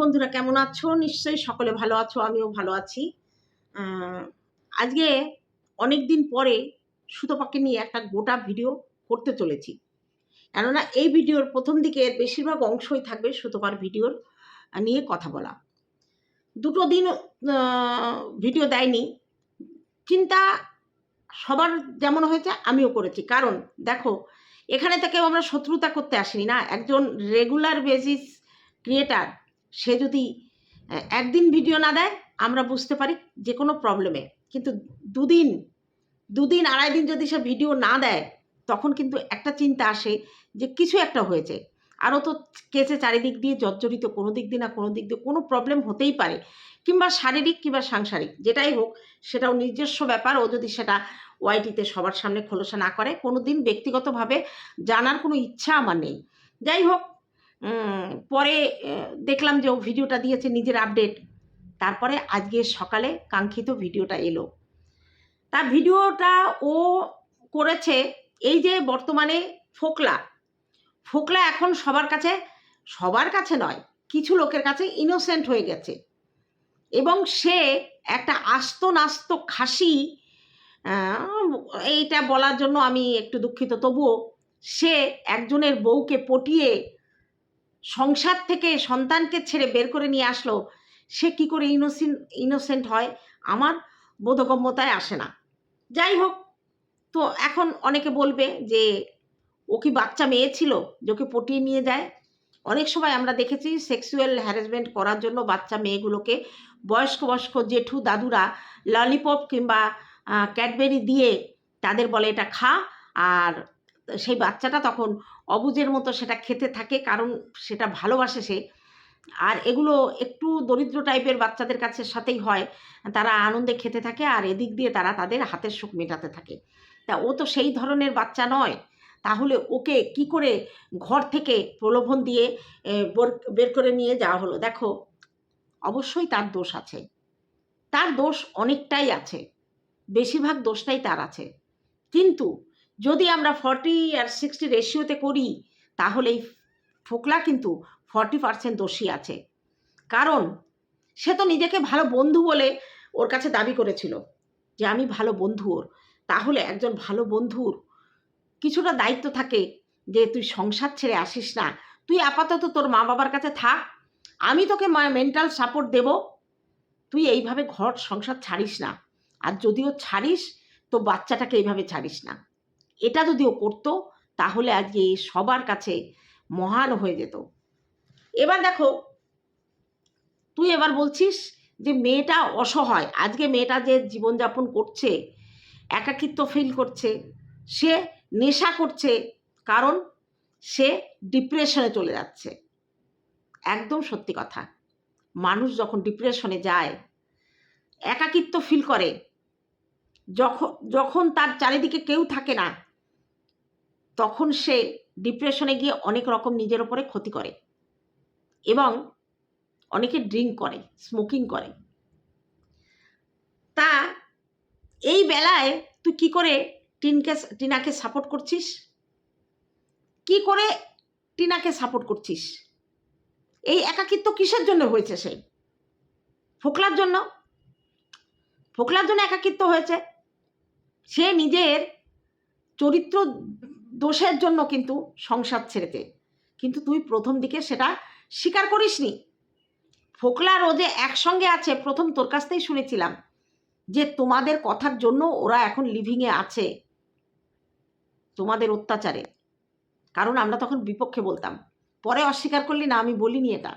বন্ধুরা কেমন আছো? নিশ্চয়ই সকলে ভালো আছো, আমিও ভালো আছি। আজকে অনেক দিন পরে সুতোপাকে নিয়ে একটা গোটা ভিডিও করতে চলেছি। কেননা এই ভিডিওর প্রথম দিকে বেশিরভাগ অংশই থাকবে সুতোপার ভিডিওর নিয়ে কথা বলা। দুটো দিন ভিডিও দেয়নি। চিন্তা সবার যেমন হয়েছে, আমিও করেছি। কারণ দেখো, এখানে থেকে আমরা শত্রুতা করতে আসিনি না। একজন রেগুলার বেসিস ক্রিয়েটার সে যদি একদিন ভিডিও না দেয়, আমরা বুঝতে পারি যে কোনো প্রবলেমে কিন্তু দুদিন দুদিন, আড়াই দিন যদি সে ভিডিও না দেয়, তখন কিন্তু একটা চিন্তা আসে যে কিছু একটা হয়েছে। আরও তো কেসে চারিদিক দিয়ে জর্জরিত, কোনো দিক দিয়ে না কোনো দিক দিয়ে কোনো প্রবলেম হতেই পারে। কিংবা শারীরিক কিংবা সাংসারিক, যেটাই হোক, সেটাও নিজস্ব ব্যাপার। ও যদি সেটা ওয়াইটিতে সবার সামনে খোলসা না করে, কোনো দিন ব্যক্তিগতভাবে জানার কোনো ইচ্ছা আমার নেই। যাই হোক পরে দেখলাম যে ও ভিডিওটা দিয়েছে নিজের আপডেট। তারপরে আজকে সকালে কাঙ্ক্ষিত ভিডিওটা এলো। তার ভিডিওটা ও করেছে এই যে বর্তমানে ফোকলা। ফোকলা এখন সবার কাছে সবার কাছে নয়, কিছু লোকের কাছে ইনোসেন্ট হয়ে গেছে। এবং সে একটা আস্ত নাস্ত খাসি এইটা বলার জন্য আমি একটু দুঃখিত, তবুও সে একজনের বউকে পটিয়ে সংসার থেকে সন্তানকে ছেড়ে বের করে নিয়ে আসলো, সে কি করে ইনোসেন্ট ইনোসেন্ট হয়? আমার বোধগম্যতায় আসে না। যাই হোক, তো এখন অনেকে বলবে যে, ও কি বাচ্চা মেয়ে ছিল যে ওকে পটিয়ে নিয়ে যায়? অনেক সময় আমরা দেখেছি সেক্সুয়াল হ্যারাসমেন্ট করার জন্য বাচ্চা মেয়েগুলোকে বয়স্ক বয়স্ক জেঠু, দাদুরা ললিপপ কিংবা ক্যাডবেরি দিয়ে তাদের বলে এটা খা, আর সেই বাচ্চাটা তখন অবুজের মতো সেটা খেতে থাকে, কারণ সেটা ভালোবাসে সে। আর এগুলো একটু দরিদ্র টাইপের বাচ্চাদের কাছে সাথেই হয়। তারা আনন্দে খেতে থাকে আর এদিক দিয়ে তারা তাদের হাতের সুখ মেটাতে থাকে। তা ও তো সেই ধরনের বাচ্চা নয়। তাহলে ওকে কি করে ঘর থেকে প্রলোভন দিয়ে বের করে নিয়ে যাওয়া হলো? দেখো, অবশ্যই তার দোষ আছে। তার দোষ অনেকটাই আছে। বেশিরভাগ দোষটাই তার আছে। কিন্তু যদি আমরা ফর্টি আর সিক্সটি রেশিওতে করি তাহলে এই ফোকলা কিন্তু ফর্টি পার্সেন্ট দোষী আছে। কারণ, সে তো নিজেকে ভালো বন্ধু বলে ওর কাছে দাবি করেছিল যে আমি ভালো বন্ধু ওর। তাহলে একজন ভালো বন্ধুর কিছুটা দায়িত্ব থাকে যে তুই সংসার ছেড়ে আসিস না। তুই আপাতত তোর মা বাবার কাছে থাক, আমি তোকে মেন্টাল সাপোর্ট দেব। তুই এইভাবে ঘর সংসার ছাড়িস না। আর যদিও ছাড়িস, তো বাচ্চাটাকে এইভাবে ছাড়িস না। এটা যদি ও করতো, তাহলে আজকে সবার কাছে মহান হয়ে যেত। এবার দেখো, তুই এবার বলছিস যে মেয়েটা অসহায়, আজকে মেয়েটা যে জীবনযাপন করছে, একাকিত্ব ফিল করছে, সে নেশা করছে, কারণ সে ডিপ্রেশনে চলে যাচ্ছে। একদম সত্যি কথা, মানুষ যখন ডিপ্রেশনে যায়, একাকিত্ব ফিল করে যখন যখন তার চারিদিকে কেউ থাকে না তখন সে ডিপ্রেশনে গিয়ে অনেক রকম নিজের ওপরে ক্ষতি করে এবং অনেকে ড্রিঙ্ক করে স্মোকিং করে। তা এই বেলায় তুই কি করে টিনকে, টিনাকে সাপোর্ট করছিস? কি করে টিনাকে সাপোর্ট করছিস? এই একাকিত্ব কিসের জন্য হয়েছে সেই? ফোকলার জন্য। ফোকলার জন্য একাকিত্ব হয়েছে। সে নিজের চরিত্র দোষের জন্য কিন্তু সংসার ছেড়েতে কিন্তু তুই প্রথম দিকে সেটা স্বীকার করিসনি। ফোকলার ও যে একসঙ্গে আছে, প্রথম তোর কাছ থেকেই শুনেছিলাম যে তোমাদের কথার জন্য ওরা এখন লিভিংয়ে আছে। তোমাদের অত্যাচারে। কারণ আমরা তখন বিপক্ষে বলতাম। পরে অস্বীকার করলি না, আমি বলিনি এটা।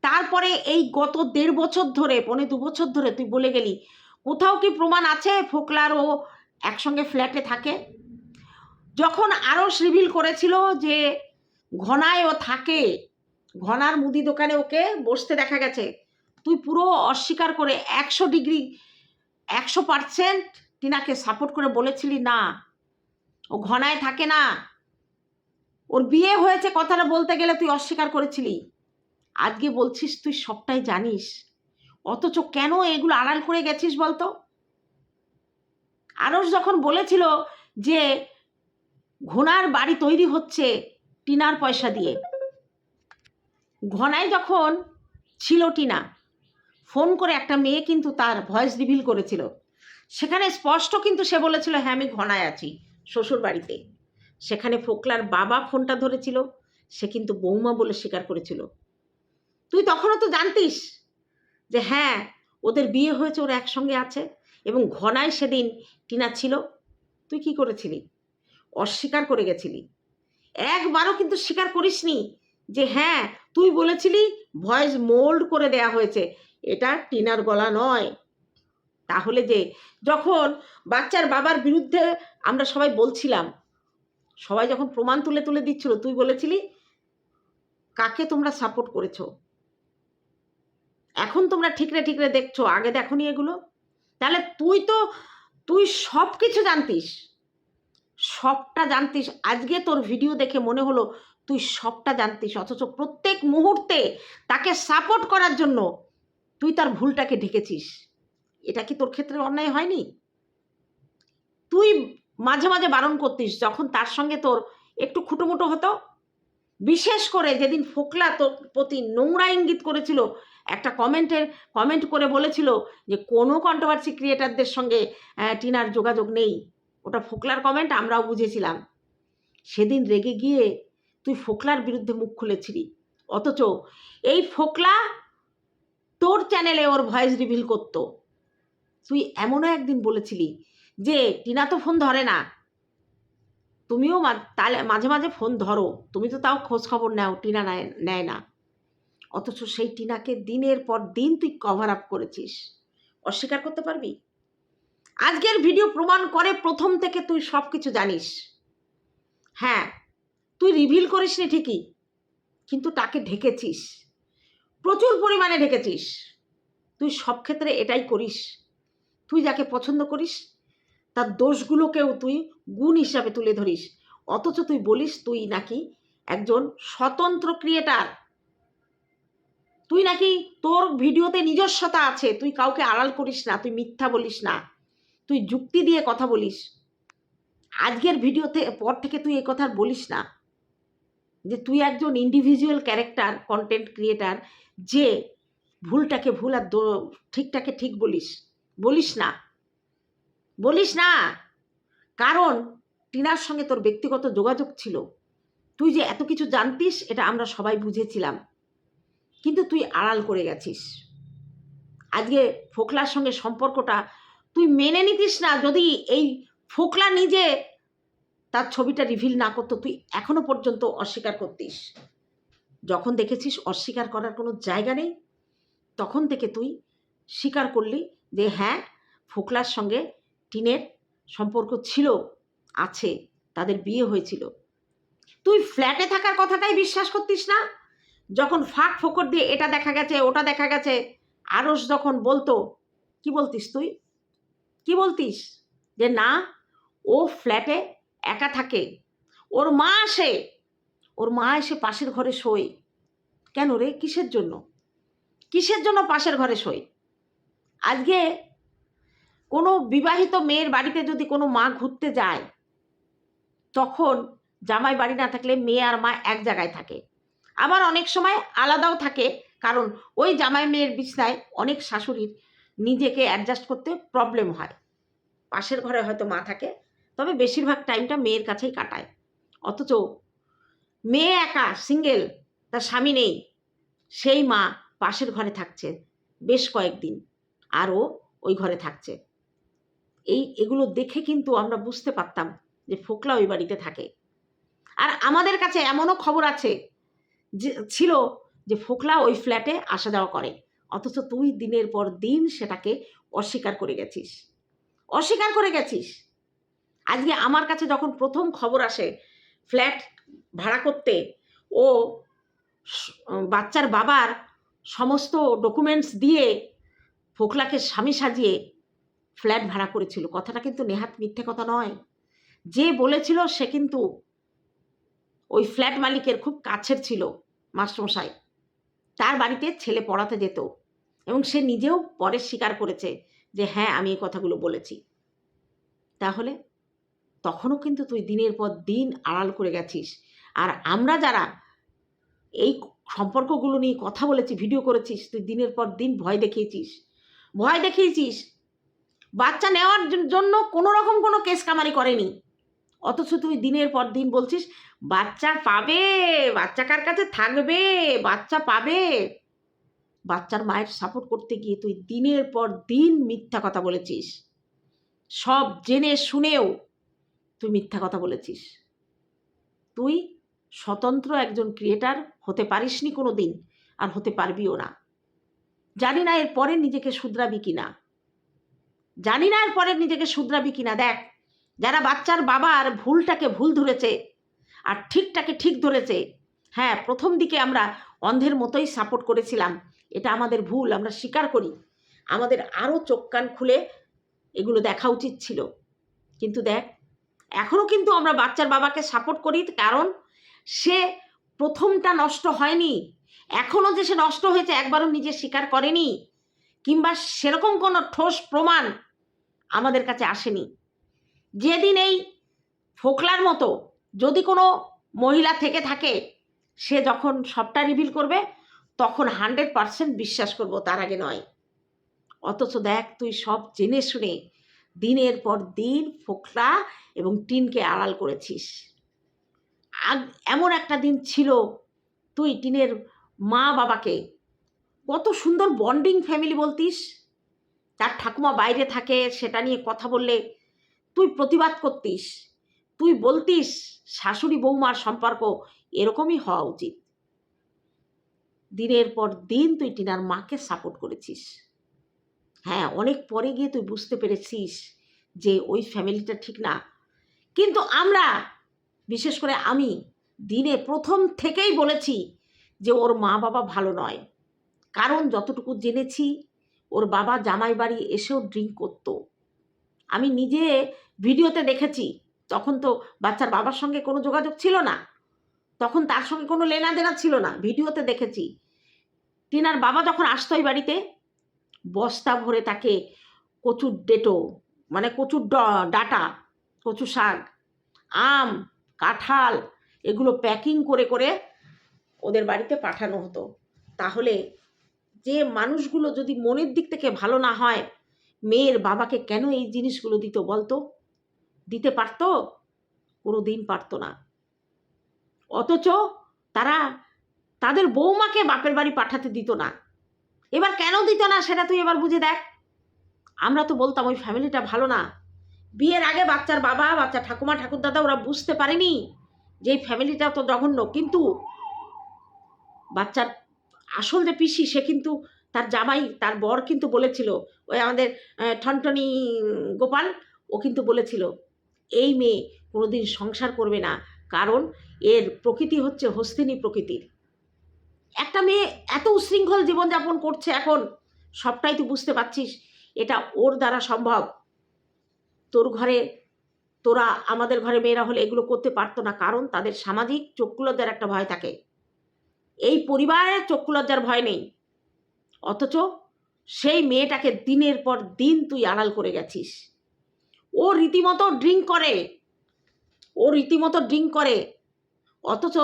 তারপরে এই গত দেড় বছর ধরে, পনে দু বছর ধরে তুই বলে গেলি, কোথাও কি প্রমাণ আছে ফোকলার ও একসঙ্গে ফ্ল্যাটে থাকে? যখন আরও রিভিল করেছিল যে ঘনায় ও থাকে, ঘনার মুদি দোকানে ওকে বসতে দেখা গেছে। তুই পুরো অস্বীকার করে একশো ডিগ্রি একশো পার্সেন্ট টিনাকে সাপোর্ট করে বলেছিলি, না, ও ঘনায় থাকে না। ওর বিয়ে হয়েছে কথাটা বলতে গেলে তুই অস্বীকার করেছিলি। আজকে বলছিস তুই সবটাই জানিস। অথচ কেন এগুলো আড়াল করে গেছিস বলতো? আরস যখন বলেছিল যে ঘোড়ার বাড়ি তৈরি হচ্ছে টিনার পয়সা দিয়ে। ঘনায় যখন ছিল টিনা, ফোন করে একটা মেয়ে কিন্তু তার ভয়েস রিভিল করেছিল। সেখানে স্পষ্ট কিন্তু সে বলেছিল হ্যাঁ আমি ঘনায় আছি শ্বশুর বাড়িতে। সেখানে ফোকলার বাবা ফোনটা ধরেছিল, সে কিন্তু বৌমা বলে স্বীকার করেছিল। তুই তখনও তো জানতিস যে হ্যাঁ ওদের বিয়ে হয়েছে, ওরা একসঙ্গে আছে এবং ঘনায় সেদিন টিনা ছিল। তুই কি করেছিলি? অস্বীকার করে গেছিলি। একবারও কিন্তু স্বীকার করিসনি যে হ্যাঁ তুই বলেছিলি ভয়েস মোল্ড করে দেয়া হয়েছে। এটা টিনার গলা নয়। তাহলে যে, যখন বাচ্চার বাবার বিরুদ্ধে আমরা সবাই বলছিলাম, সবাই যখন প্রমাণ তুলে তুলে দিচ্ছিল, তুই বলেছিলি, কাকে তোমরা সাপোর্ট করেছ? এখন তোমরা ঠিকরে ঠিকরে দেখছ, আগে দেখনি এগুলো? তাহলে তুই তো, তুই সব কিছু জানতিস। সবটা জানতিস। আজকে তোর ভিডিও দেখে মনে হলো তুই সবটা জানতিস, অথচ প্রত্যেক মুহূর্তে তাকে সাপোর্ট করার জন্য তুই তার ভুলটাকে ঢেকেছিস। এটা কি তোর ক্ষেত্রে অন্যায় হয়নি? তুই মাঝে মাঝে বারণ করতিস, যখন তার সঙ্গে তোর একটু খুটোমুটো হতো। বিশেষ করে যেদিন ফোকলা তোর প্রতি নোংরা ইঙ্গিত করেছিল, একটা কমেন্টের, কমেন্ট করে বলেছিল যে কোনো কন্ট্রোভার্সি ক্রিয়েটারদের সঙ্গে টিনার যোগাযোগ নেই। ওটা ফোকলার কমেন্ট আমরাও বুঝেছিলাম। সেদিন রেগে গিয়ে তুই ফোকলার বিরুদ্ধে মুখ খুলেছিলি। অথচ এই ফোকলা তোর চ্যানেলে ওর ভয়েস রিভিল করতো। তুই এমনও একদিন বলেছিলি যে, টিনা তো ফোন ধরে না। তুমিও তাহলে মাঝে মাঝে ফোন ধরো। তুমি তো তাও খোঁজ খবর নাও, টিনা নেয় না। অথচ সেই টিনাকে দিনের পর দিন তুই কভার আপ করেছিস। অস্বীকার করতে পারবি? আজকের ভিডিও প্রমাণ করে প্রথম থেকে তুই সব কিছু জানিস। হ্যাঁ তুই রিভিল করিসনি ঠিকই, কিন্তু তাকে ঢেকেছিস। প্রচুর পরিমাণে ঢেকেছিস। তুই সব ক্ষেত্রে এটাই করিস। তুই যাকে পছন্দ করিস, তার দোষগুলোকেও তুই গুণ হিসাবে তুলে ধরিস। অথচ তুই বলিস তুই নাকি একজন স্বতন্ত্র ক্রিয়েটার তুই নাকি তোর ভিডিওতে নিজস্বতা আছে, তুই কাউকে আড়াল করিস না, তুই মিথ্যা বলিস না। তুই যুক্তি দিয়ে কথা বলিস। আজকের ভিডিওতে পর থেকে তুই এ কথা বলিস না। যে তুই একজন ইন্ডিভিজুয়াল ক্যারেক্টার কন্টেন্ট ক্রিয়েটার যে ভুলটাকে ভুল আর ঠিকটাকে ঠিক বলিস। বলিস না। বলিস না। কারণ টিনার সঙ্গে তোর ব্যক্তিগত যোগাযোগ ছিল। তুই যে এত কিছু জানতিস, এটা আমরা সবাই বুঝেছিলাম। কিন্তু তুই আড়াল করে গেছিস। আজকে ফোকলার সঙ্গে সম্পর্কটা তুই মেনে নিতিস না, যদি এই ফোকলা নিজে তার ছবিটা রিভিল না করতো, তুই এখনও পর্যন্ত অস্বীকার করতিস। যখন দেখেছিস অস্বীকার করার কোনো জায়গা নেই, তখন থেকে তুই স্বীকার করলি যে হ্যাঁ ফোকলার সঙ্গে টিনের সম্পর্ক ছিল, আছে, তাদের বিয়ে হয়েছিল। তুই ফ্ল্যাটে থাকার কথাটাই বিশ্বাস করতিস না? যখন ফাঁক ফোকর দিয়ে এটা দেখা গেছে, ওটা দেখা গেছে আরস যখন বলতো, কি বলতিস তুই? কি বলতিস? যে না, ও ফ্ল্যাটে একা থাকে। ওর মা আসে। ওর মা এসে পাশের ঘরে শোয়। কেন রে? কিসের জন্য? কিসের জন্য পাশের ঘরে শোয়? আজকে কোনো বিবাহিত মেয়ের বাড়িতে যদি কোনো মা ঘুরতে যায়, তখন জামাই বাড়ি না থাকলে মেয়ে আর মা এক জায়গায় থাকে। আবার অনেক সময় আলাদাও থাকে, কারণ ওই জামাই মেয়ের বিছনায় অনেক শাশুড়ির নিজেকে অ্যাডজাস্ট করতে প্রবলেম হয়। পাশের ঘরে হয়তো মা থাকে, তবে বেশিরভাগ টাইমটা মেয়ের কাছেই কাটায়। অথচ মেয়ে একা সিঙ্গেল তার স্বামী নেই, সেই মা পাশের ঘরে থাকছে বেশ কয়েকদিন আরও ওই ঘরে থাকছে। এই এগুলো দেখে কিন্তু আমরা বুঝতে পারতাম যে ফোকলা ওই বাড়িতে থাকে। আর আমাদের কাছে এমনও খবর আছে যে, ছিল যে ফোকলা ওই ফ্ল্যাটে আসা যাওয়া করে। অথচ তুই দিনের পর দিন সেটাকে অস্বীকার করে গেছিস। অস্বীকার করে গেছিস। আজকে আমার কাছে যখন প্রথম খবর আসে ফ্ল্যাট ভাড়া করতে, ও বাচ্চার বাবার সমস্ত ডকুমেন্টস দিয়ে ফোকলাকে স্বামী সাজিয়ে ফ্ল্যাট ভাড়া করেছিল। কথাটা কিন্তু নেহাত মিথ্যে কথা নয়। যে বলেছিল সে কিন্তু ওই ফ্ল্যাট মালিকের খুব কাছের ছিল মাস্টারমশাই। তার বাড়িতে ছেলে পড়াতে যেত এবং সে নিজেও পরে স্বীকার করেছে যে হ্যাঁ আমি এই কথাগুলো বলেছি। তাহলে তখনও কিন্তু তুই দিনের পর দিন আড়াল করে গেছিস। আর আমরা যারা এই সম্পর্কগুলো নিয়ে কথা বলেছি, ভিডিও করেছিস, তুই দিনের পর দিন ভয় দেখিয়েছিস। ভয় দেখিয়েছিস। বাচ্চা নেওয়ার জন্য কোনো রকম কোনো কেস কামারি করেনি। অথচ তুই দিনের পর দিন বলছিস বাচ্চা পাবে, বাচ্চা কার কাছে থাকবে, বাচ্চা পাবে। বাচ্চার মায়ের সাপোর্ট করতে গিয়ে তুই দিনের পর দিন মিথ্যা কথা বলেছিস। সব জেনে শুনেও তুই মিথ্যা কথা বলেছিস। তুই স্বতন্ত্র একজন ক্রিয়েটার হতে পারিসনি কোনো দিন আর হতে পারবিও না। জানি না এরপরে নিজেকে শুধরাবি কি না জানি না এরপরে নিজেকে শুধরাবি কি না দেখ, যারা বাচ্চার বাবার ভুলটাকে ভুল ধরেছে আর ঠিকটাকে ঠিক ধরেছে। হ্যাঁ প্রথম দিকে আমরা অন্ধের মতোই সাপোর্ট করেছিলাম। এটা আমাদের ভুল, আমরা স্বীকার করি। আমাদের আরও চোখ কান খুলে এগুলো দেখা উচিত ছিল। কিন্তু দেখ এখনও কিন্তু আমরা বাচ্চার বাবাকে সাপোর্ট করি, কারণ সে প্রথমটা নষ্ট হয়নি। এখনও যে সে নষ্ট হয়েছে একবারও নিজে স্বীকার করেনি, কিংবা সেরকম কোনো ঠোস প্রমাণ আমাদের কাছে আসেনি। যেদিন এই ফোকলার মতো যদি কোনো মহিলা থেকে থাকে, সে যখন সবটা রিভিল করবে, তখন হান্ড্রেড পারসেন্ট বিশ্বাস করব তার আগে নয়। অথচ দেখ, তুই সব জেনে শুনে দিনের পর দিন ফোকলা এবং টিনকে আড়াল করেছিস। এমন একটা দিন ছিল তুই টিনের মা বাবাকে কত সুন্দর বন্ডিং ফ্যামিলি বলতিস। তার ঠাকুমা বাইরে থাকে, সেটা নিয়ে কথা বললে তুই প্রতিবাদ করতিস। তুই বলতিস শাশুড়ি বৌমার সম্পর্ক এরকমই হওয়া উচিত। দিনের পর দিন তুই টিনার মাকে সাপোর্ট করেছিস। হ্যাঁ অনেক পরে গিয়ে তুই বুঝতে পেরেছিস যে ওই ফ্যামিলিটা ঠিক না। কিন্তু আমরা, বিশেষ করে আমি, দিনে প্রথম থেকেই বলেছি যে ওর মা বাবা ভালো নয়। কারণ যতটুকু জেনেছি, ওর বাবা জামাই বাড়ি এসেও ড্রিঙ্ক করতো। আমি নিজে ভিডিওতে দেখেছি তখন তো বাচ্চার বাবার সঙ্গে কোনো যোগাযোগ ছিল না। তখন তার সঙ্গে কোনো লেনা দেনা ছিল না। ভিডিওতে দেখেছি। টিনার বাবা যখন আসতো এই বাড়িতে, বস্তা ভরে তাকে কচুর ডেটো মানে কচুর ডাটা কচু শাক, আম, কাঁঠাল এগুলো প্যাকিং করে করে ওদের বাড়িতে পাঠানো হতো। তাহলে যে মানুষগুলো যদি মনের দিক থেকে ভালো না হয়, মেয়ের বাবাকে কেন এই জিনিসগুলো দিত বলতো? দিতে পারতো কোনো দিন পারতো না। অথচ তারা তাদের বৌমাকে বাপের বাড়ি পাঠাতে দিত না। এবার কেন দিত না সেটা তুই এবার বুঝে দেখ। আমরা তো বলতাম ওই ফ্যামিলিটা ভালো না। বিয়ের আগে বাচ্চার বাবা, বাচ্চা ঠাকুমা, ঠাকুরদাদা ওরা বুঝতে পারেনি যে এই ফ্যামিলিটা তো জঘন্য। কিন্তু বাচ্চার আসল যে পিসি সে কিন্তু তার জামাই, তার বর কিন্তু বলেছিল, ওই আমাদের ঠনঠনি গোপাল, ও কিন্তু বলেছিল এই মেয়ে কোনোদিন সংসার করবে না। কারণ এর প্রকৃতি হচ্ছে হস্তিনী প্রকৃতির। একটা মেয়ে এত উশৃঙ্খল জীবনযাপন করছে এখন, সবটাই তুই বুঝতে পারছিস, এটা ওর দ্বারা সম্ভব। তোর ঘরে, তোরা, আমাদের ঘরে মেয়েরা হলে এগুলো করতে পারতো না, কারণ তাদের সামাজিক চক্ষুলজ্জার একটা ভয় থাকে। এই পরিবারের চক্ষুলজ্জার ভয় নেই। অথচ সেই মেয়েটাকে দিনের পর দিন তুই আড়াল করে গেছিস। ও রীতিমতো ড্রিঙ্ক করে। ও রীতিমতো ড্রিঙ্ক করে। অথচ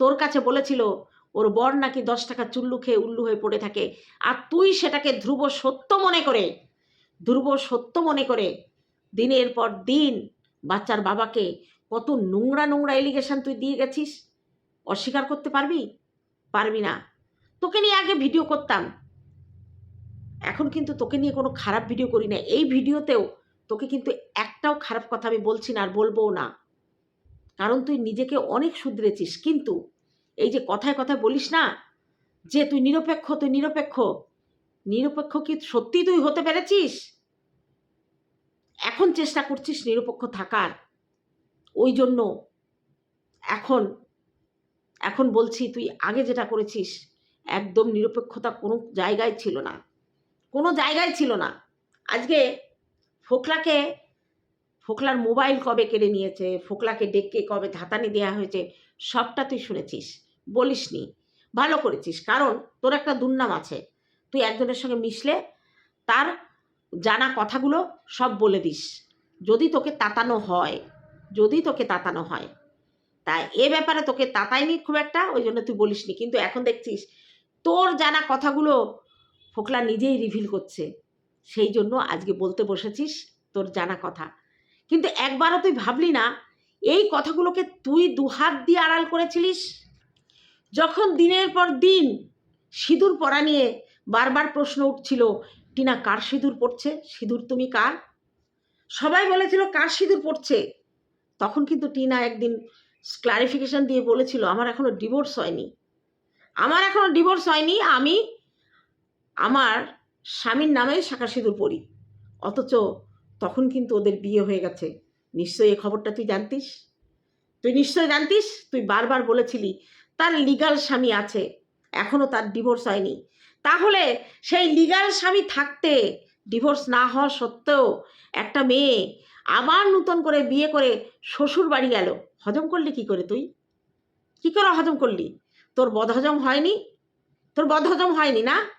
তোর কাছে বলেছিল, ওর বর নাকি দশ টাকা চুল্লু খেয়ে উল্লু হয়ে পড়ে থাকে। আর তুই সেটাকে ধ্রুব সত্য মনে করে, ধ্রুব সত্য মনে করে, দিনের পর দিন বাচ্চার বাবাকে কত নোংরা নোংরা এলিগেশন তুই দিয়ে গেছিস? অস্বীকার করতে পারবি? পারবি না। তোকে নিয়ে আগে ভিডিও করতাম। এখন কিন্তু তোকে নিয়ে কোনো খারাপ ভিডিও করি না। এই ভিডিওতেও তোকে কিন্তু একটাও খারাপ কথা আমি বলছি না আর বলবোও না। কারণ তুই নিজেকে অনেক শুধরেছিস। কিন্তু এই যে কথায় কথায় বলিস না যে তুই নিরপেক্ষ তুই নিরপেক্ষ। নিরপেক্ষ কি সত্যি তুই হতে পেরেছিস? এখন চেষ্টা করছিস নিরপেক্ষ থাকার। ওই জন্য এখন এখন বলছি তুই আগে যেটা করেছিস, একদম নিরপেক্ষতা কোনো জায়গায় ছিল না। কোনো জায়গায় ছিল না। আজকে ফোকলাকে, ফোকলার মোবাইল কবে কেড়ে নিয়েছে, ফোকলাকে ডেকে কবে ধাতানি দেওয়া হয়েছে, সবটা তুই শুনেছিস, বলিসনি। ভালো করেছিস, কারণ তোর একটা দুর্নাম আছে। তুই একজনের সঙ্গে মিশলে তার জানা কথাগুলো সব বলে দিস। যদি তোকে তাতানো হয়, যদি তোকে তাতানো হয়। তা এ ব্যাপারে তোকে তাতায়নি খুব একটা, ওই জন্য তুই বলিসনি। কিন্তু এখন দেখছিস, তোর জানা কথাগুলো ফোকলা নিজেই রিভিল করছে। সেই জন্য আজকে বলতে বসেছিস তোর জানা কথা। কিন্তু একবারও তুই ভাবলি না, এই কথাগুলোকে তুই দুহাত দিয়ে আড়াল করেছিলিস? যখন দিনের পর দিন সিঁদুর পরা নিয়ে বারবার প্রশ্ন উঠছিল, টিনা কার সিঁদুর পড়ছে? সিঁদুর তুমি কার? সবাই বলেছিল, কার সিঁদুর পড়ছে? তখন কিন্তু টিনা একদিন ক্লারিফিকেশন দিয়ে বলেছিল, আমার এখনও ডিভোর্স হয়নি। আমার এখনও ডিভোর্স হয়নি? আমি? আমার স্বামীর নামেই শাখা সিঁদুর পড়ি অথচ তখন কিন্তু ওদের বিয়ে হয়ে গেছে। নিশ্চয়ই এই খবরটা তুই জানতিস? তুই নিশ্চয় জানতিস? তুই বারবার বলেছিলি, তার লিগাল স্বামী আছে। এখনও তার ডিভোর্স হয়নি। তাহলে সেই লিগাল স্বামী থাকতে ডিভোর্স না হওয়া সত্ত্বেও একটা মেয়ে আবার নূতন করে বিয়ে করে শ্বশুর বাড়ি গেল। হজম করলি কি করে তুই? কি করে হজম করলি? তোর বদহজম হয়নি? তোর বদহজম হয়নি না?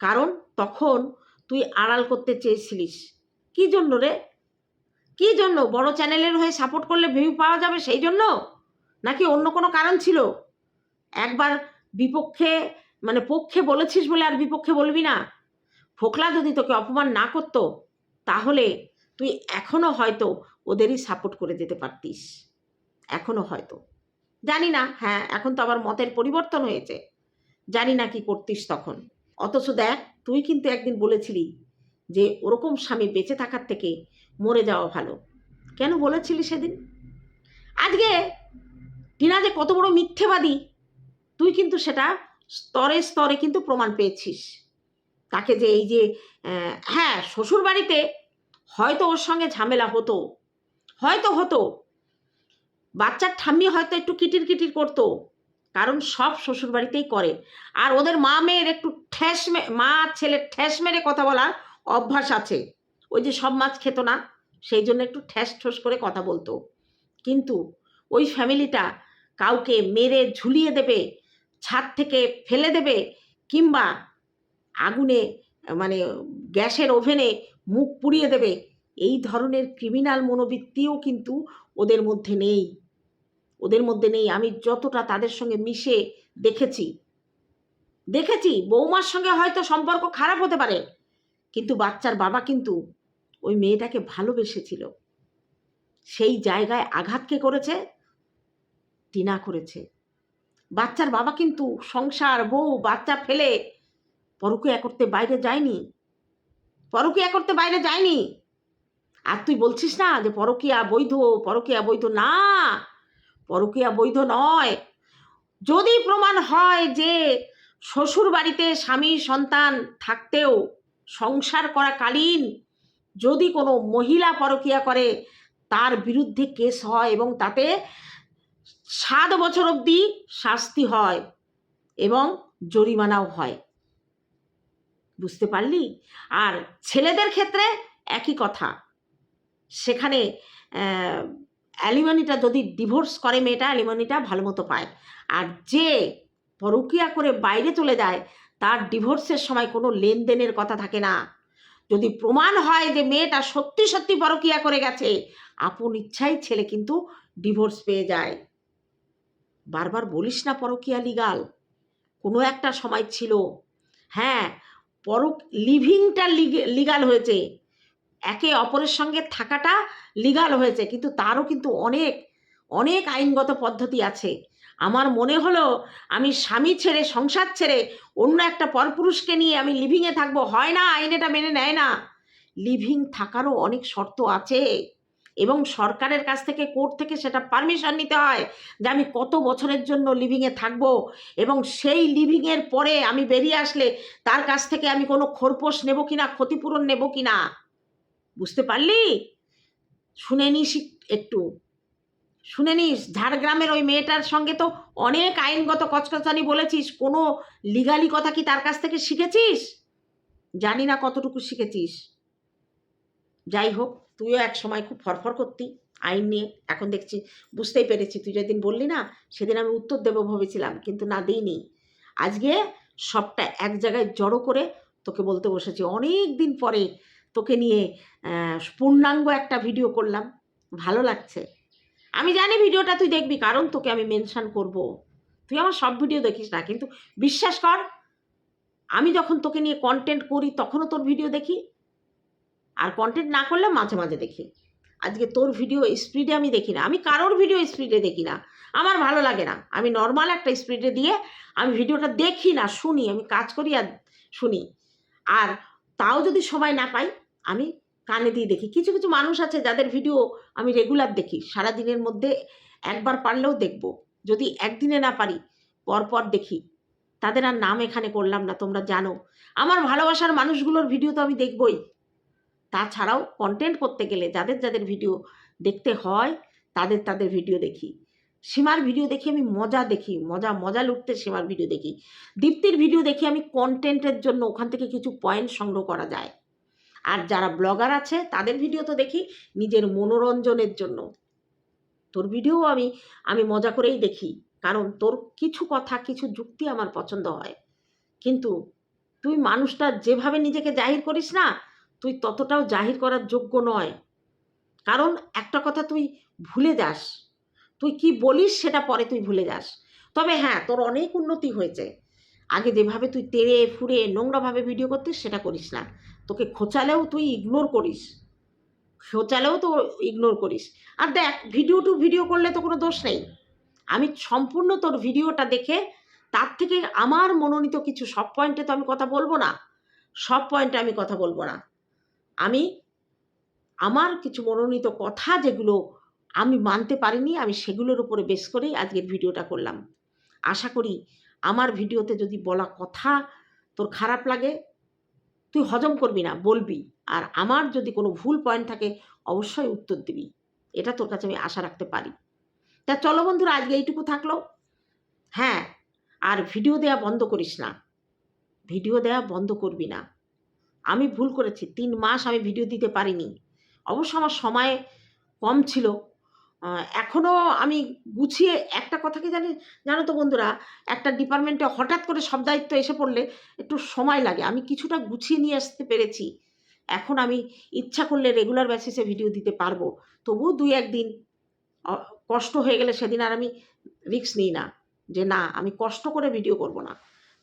কারণ তখন তুই আড়াল করতে চেয়েছিলিস। কি জন্য রে? কি জন্য? বড় চ্যানেলের হয়ে সাপোর্ট করলে ভিউ পাওয়া যাবে সেই জন্য? নাকি অন্য কোনো কারণ ছিল? একবার বিপক্ষে মানে পক্ষে বলেছিস বলে আর বিপক্ষে বলবি না। ফোকলা যদি তোকে অপমান না করতো, তাহলে তুই এখনও হয়তো ওদেরই সাপোর্ট করে যেতে পারতিস। এখনও হয়তো। জানি না হ্যাঁ এখন তো আবার মতের পরিবর্তন হয়েছে। জানি না কি করতিস তখন। অথচ দেখ, তুই কিন্তু একদিন বলেছিলি যে ওরকম স্বামী বেঁচে থাকার থেকে মরে যাওয়া ভালো। কেন বলেছিলি সেদিন? আজকে টিনা যে কত বড় মিথ্যেবাদী, তুই কিন্তু সেটা স্তরে স্তরে কিন্তু প্রমাণ পেয়েছিস। তাকে যে এই যে হ্যাঁ শ্বশুর বাড়িতে হয়তো ওর সঙ্গে ঝামেলা হতো, হয়তো হতো। বাচ্চার ঠাম্মি হয়তো একটু কিটির কিটির করতো কারণ সব শ্বশুর বাড়িতেই করে। আর ওদের মা মেয়ের একটু ঠ্যাস মে ছেলের ঠ্যাস মেরে কথা বলার অভ্যাস আছে। ওই যে সব মাছ খেত না, সেই জন্য একটু ঠ্যাস ঠোস করে কথা বলতো। কিন্তু ওই ফ্যামিলিটা কাউকে মেরে ঝুলিয়ে দেবে, ছাদ থেকে ফেলে দেবে, কিংবা আগুনে মানে গ্যাসের ওভেনে মুখ পুড়িয়ে দেবে, এই ধরনের ক্রিমিনাল মনোবৃত্তিও কিন্তু ওদের মধ্যে নেই। ওদের মধ্যে নেই। আমি যতটা তাদের সঙ্গে মিশে দেখেছি দেখেছি, বৌমার সঙ্গে হয়তো সম্পর্ক খারাপ হতে পারে, কিন্তু বাচ্চার বাবা কিন্তু ওই মেয়েটাকে ভালোবেসেছিল। সেই জায়গায় আঘাত কে করেছে, টিনা করেছে। বাচ্চার বাবা কিন্তু সংসার, বউ, বাচ্চা ফেলে পরকিয়া করতে বাইরে যায়নি, পরকিয়া করতে বাইরে যায়নি। আর তুই বলছিস না যে পরকিয়া বৈধ পরকিয়া বৈধ না পরকিয়া বৈধ নয়। যদি প্রমাণ হয় যে শ্বশুর বাড়িতে স্বামী সন্তান থাকতেও সংসার করাকালীন যদি কোনো মহিলা পরকিয়া করে, তার বিরুদ্ধে কেস হয় এবং তাতে সাত বছর অবধি শাস্তি হয় এবং জরিমানাও হয়। বুঝতে পারলি? আর ছেলেদের ক্ষেত্রে একই কথা। সেখানে অ্যালিমনিটা যদি ডিভোর্স করে মেয়েটা, অ্যালিমনিটা ভালো মতো পায়। আর যে পরকিয়া করে বাইরে চলে যায়, তার ডিভোর্সের সময় কোনো লেনদেনের কথা থাকে না। যদি প্রমাণ হয় যে মেয়েটা সত্যি সত্যি পরকিয়া করে গেছে, আপন ইচ্ছাই ছেলে কিন্তু ডিভোর্স পেয়ে যায়। বারবার বলিস না পরকিয়া লিগাল কোনো একটা সময় ছিল। হ্যাঁ পর লিভিংটা লিগাল হয়েছে। একে অপরের সঙ্গে থাকাটা লিগাল হয়েছে। কিন্তু তারও কিন্তু অনেক অনেক আইনগত পদ্ধতি আছে। আমার মনে হলো আমি স্বামী ছেড়ে, সংসার ছেড়ে অন্য একটা পরপুরুষকে নিয়ে আমি লিভিংয়ে থাকব। হয় না, আইন এটা মেনে নেয় না। লিভিং থাকারও অনেক শর্ত আছে এবং সরকারের কাছ থেকে কোর্ট থেকে সেটা পারমিশন নিতে হয় যে আমি কত বছরের জন্য লিভিংয়ে থাকব এবং সেই লিভিংয়ের পরে আমি বেরিয়ে আসলে তার কাছ থেকে আমি কোনো খোরপোশ নেব কি না ক্ষতিপূরণ নেব কি না বুঝতে পারলি? শুনে নিস একটু। শুনে নিস, ঝাড়গ্রামের ওই মেয়েটার সঙ্গে তো অনেক আইনগত কচকচানি বলেছিস। কোনো লিগালি কথা কি তার কাছ থেকে শিখেছিস? জানি না কতটুকু শিখেছিস। যাই হোক, তুইও এক সময় খুব ফরফর করতি আইন নিয়ে। এখন দেখছি, বুঝতেই পেরেছি। তুই যেদিন বললি না, সেদিন আমি উত্তর দেবো ভেবেছিলাম, কিন্তু না দিইনি। আজকে সবটা এক জায়গায় জড়ো করে তোকে বলতে বসেছি। অনেক দিন পরে তোকে নিয়ে পূর্ণাঙ্গ একটা ভিডিও করলাম। ভালো লাগছে। আমি জানি ভিডিওটা তুই দেখবি, কারণ তোকে আমি মেনশান করব। তুই আমার সব ভিডিও দেখিস না, কিন্তু বিশ্বাস কর, আমি যখন তোকে নিয়ে কন্টেন্ট করি, তখনও তোর ভিডিও দেখি। আর কন্টেন্ট না করলে মাঝে মাঝে দেখি। আজকে তোর ভিডিও স্পিডে আমি দেখি না। আমি কারোর ভিডিও স্পিডে দেখি না। আমার ভালো লাগে না। আমি নর্মাল একটা স্পিডে দিয়ে আমি ভিডিওটা দেখি না, শুনি। আমি কাজ করি আর শুনি। আর তাও যদি সময় না পাই, আমি কানে দিয়ে দেখি। কিছু কিছু মানুষ আছে যাদের ভিডিও আমি রেগুলার দেখি। সারা দিনের মধ্যে একবার পারলেও দেখব। যদি একদিনে না পারি, পরপর দেখি। তাদের আর নাম এখানে করলাম না, তোমরা জানো। আমার ভালোবাসার মানুষগুলোর ভিডিও তো আমি দেখবই। তাছাড়াও কন্টেন্ট করতে গেলে, যাদের যাদের ভিডিও দেখতে হয়, তাদের তাদের ভিডিও দেখি। সীমার ভিডিও দেখি, আমি মজা দেখি, মজা মজা লুটতে সীমার ভিডিও দেখি। দীপ্তির ভিডিও দেখি, আমি কন্টেন্টের জন্য ওখান থেকে কিছু পয়েন্ট সংগ্রহ করা যায়। আর যারা ব্লগার আছে, তাদের ভিডিও তো দেখি, নিজের মনোরঞ্জনের জন্য। তোর ভিডিও আমি আমি মজা করেই দেখি, কারণ তোর কিছু কথা, কিছু যুক্তি আমার পছন্দ হয়। কিন্তু তুই মানুষটা যেভাবে নিজেকে জাহির করিস না, তুই ততটাও জাহির করার যোগ্য নয়। কারণ একটা কথা তুই ভুলে যাস তুই কি বলিস সেটা পরে তুই ভুলে যাস। তবে হ্যাঁ তোর অনেক উন্নতি হয়েছে। আগে যেভাবে তুই তেড়ে ফুড়ে নোংরাভাবে ভিডিও করতিস, সেটা করিস না। তোকে খোঁচালেও তুই ইগনোর করিস। খোঁচালেও তো ইগনোর করিস। আর দেখ ভিডিও টু ভিডিও করলে তো কোনো দোষ নেই। আমি সম্পূর্ণ তোর ভিডিওটা দেখে, তার থেকে আমার মনোনীত কিছু সব পয়েন্টে তো আমি কথা বলব না। সব পয়েন্টে আমি কথা বলব না। আমি আমার কিছু মনোনীত কথা যেগুলো আমি মানতে পারিনি, আমি সেগুলোর উপরে বেশ করেই আজকের ভিডিওটা করলাম। আশা করি আমার ভিডিওতে যদি বলা কথা তোর খারাপ লাগে, তুই হজম করবি না, বলবি। আর আমার যদি কোনো ভুল পয়েন্ট থাকে, অবশ্যই উত্তর দিবি। এটা তোর কাছে আমি আশা রাখতে পারি। তা চলো বন্ধুরা, আজকে এইটুকু থাকল। হ্যাঁ আর ভিডিও দেয়া বন্ধ করিস না। ভিডিও দেয়া বন্ধ করবি না। আমি ভুল করেছি, তিন মাস আমি ভিডিও দিতে পারিনি। অবশ্য আমার সময় কম ছিল এখনও আমি গুছিয়ে একটা কথা কি জানি, জানো তো বন্ধুরা, একটা ডিপার্টমেন্টে হঠাৎ করে সব দায়িত্ব এসে পড়লে একটু সময় লাগে। আমি কিছুটা গুছিয়ে নিয়ে আসতে পেরেছি। এখন আমি ইচ্ছা করলে রেগুলার বেসিসে ভিডিও দিতে পারব। তবুও দুই একদিন কষ্ট হয়ে গেলে সেদিন আর আমি রিস্ক নিই না যে না, আমি কষ্ট করে ভিডিও করব না।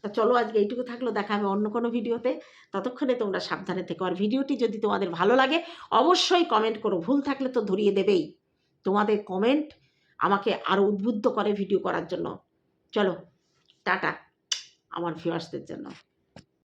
তা চলো আজকে এইটুকু থাকল, দেখা হবে অন্য কোনো ভিডিওতে ততক্ষণে তোমরা সাবধানে থেকো। আর ভিডিওটি যদি তোমাদের ভালো লাগে, অবশ্যই কমেন্ট করো। ভুল থাকলে তো ধরিয়ে দেবেই। তোমাদের কমেন্ট আমাকে আরও উদ্বুদ্ধ করে ভিডিও করার জন্য। চলো টাটা আমার ভিউয়ার্সদের জন্য।